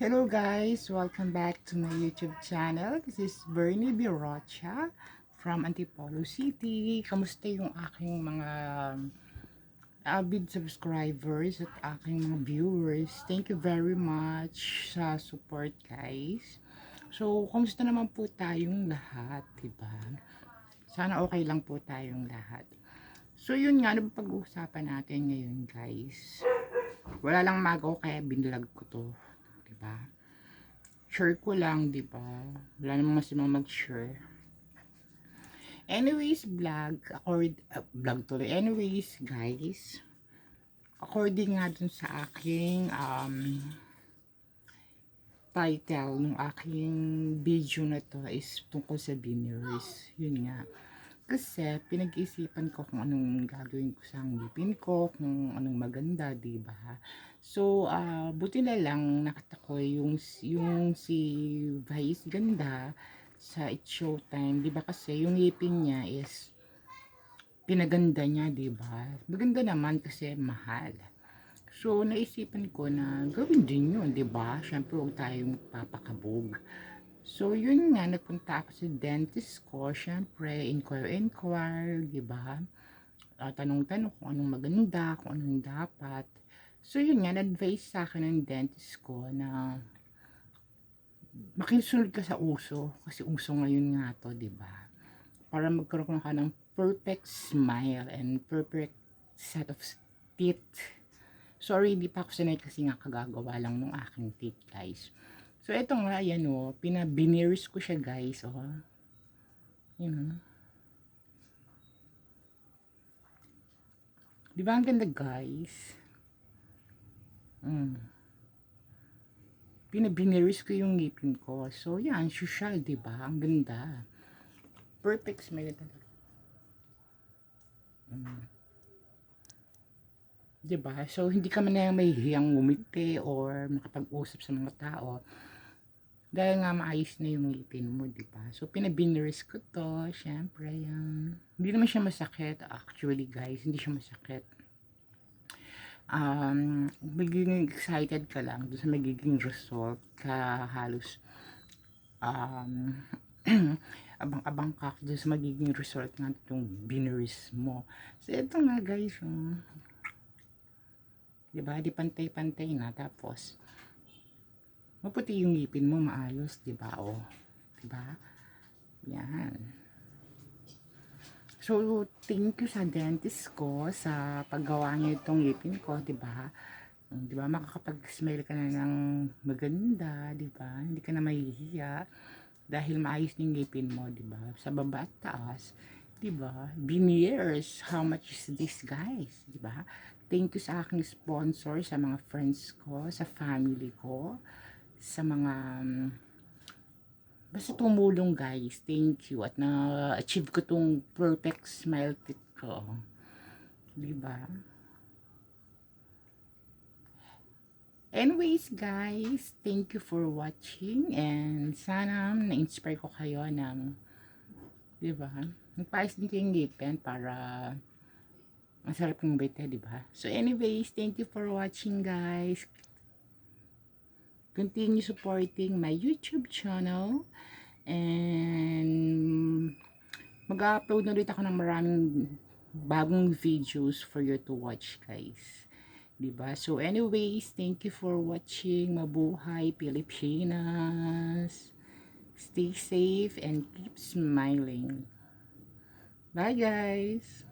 Hello guys! Welcome back to my YouTube channel. This is Bernie Birocha from Antipolo City. Kamusta yung aking mga avid subscribers at aking mga viewers? Thank you very much sa support guys. So, kamusta naman po tayong lahat, diba? Sana okay lang po tayong lahat. So, yun nga, ano pag-uusapan natin ngayon guys? Wala lang magaw kaya binlag ko to. Diba? Share ko lang, diba? Wala namang mas mag-share. Anyways, vlog, accord, uh, vlog tuloy. Anyways, guys, according nga dun sa aking um, title ng aking video na to is tungkol sa veneers. Yun nga. Kasi pinag-isipan ko kung anong gagawin ko sa ngipin ko, kung anong maganda, 'di ba? So, ah buti na lang nakatakoy yung yung si Vice ganda sa It's Showtime, 'di ba? Kasi yung ngipin niya is pinaganda niya, 'di ba? Maganda naman kasi mahal. So, naisipan ko na gawin din yun, 'di ba? Syempre, huwag tayong papakabog. So, yun nga, nagpunta ako sa dentist ko. Siyempre, inquire-inquire, di ba? Uh, tanong-tanong kung anong maganda, kung anong dapat. So, yun nga, na-advise sa akin ng dentist ko na makisunod ka sa uso. Kasi uso ngayon nga to, di ba? Para magkaroon ka ng perfect smile and perfect set of teeth. Sorry, di pa ako sanay kasi nga kagagawa lang ng aking teeth, guys. So, ito nga, yan o. Oh, Pinabineers ko siya, guys. Oh. Yan o. Oh. Di ba ang ganda, guys? Mm. Pinabineers ko yung ngipin ko. So, yan. Social, di ba? Ang ganda. Perfect smile talaga. Mm. Diba? So, hindi ka man na may hiyang ngumiti or makapag-usap sa mga tao. Dahil nga maayos na yung ngipin mo, diba? So, pinabineris ko to. Siyempre, yan. Hindi naman siya masakit. Actually, guys, hindi siya masakit. Um, magiging excited ka lang doon sa magiging result ka halos um, abang-abang ka doon sa magiging result ng itong bineris mo. So, ito nga guys, um, Diba? Di pantay-pantay na. Tapos, maputi yung ngipin mo, maayos, diba? O, diba? Yan. So, thank you sa dentist ko sa paggawa niya itong ngipin ko, diba? Diba? Makakapag-smile ka na ng maganda, diba? Hindi ka na mahihiya dahil maayos yung ngipin mo, diba? Sa baba at taas, diba? Veneers, how much is this, guys? Diba? Thank you sa aking sponsor, sa mga friends ko, sa family ko, sa mga um, basta tumulong guys. Thank you. At na-achieve ko tong perfect smile tip ko. Diba? Anyways guys, thank you for watching and sana na-inspire ko kayo ng diba? Nagpaayos din kayong ngipin para Masarap yung bite, di ba? So anyways, thank you for watching guys. Continue supporting my YouTube channel. And mag-upload na ulit ako ng maraming bagong videos for you to watch guys. Diba? So anyways, thank you for watching. Mabuhay Pilipinas. Stay safe and keep smiling. Bye guys!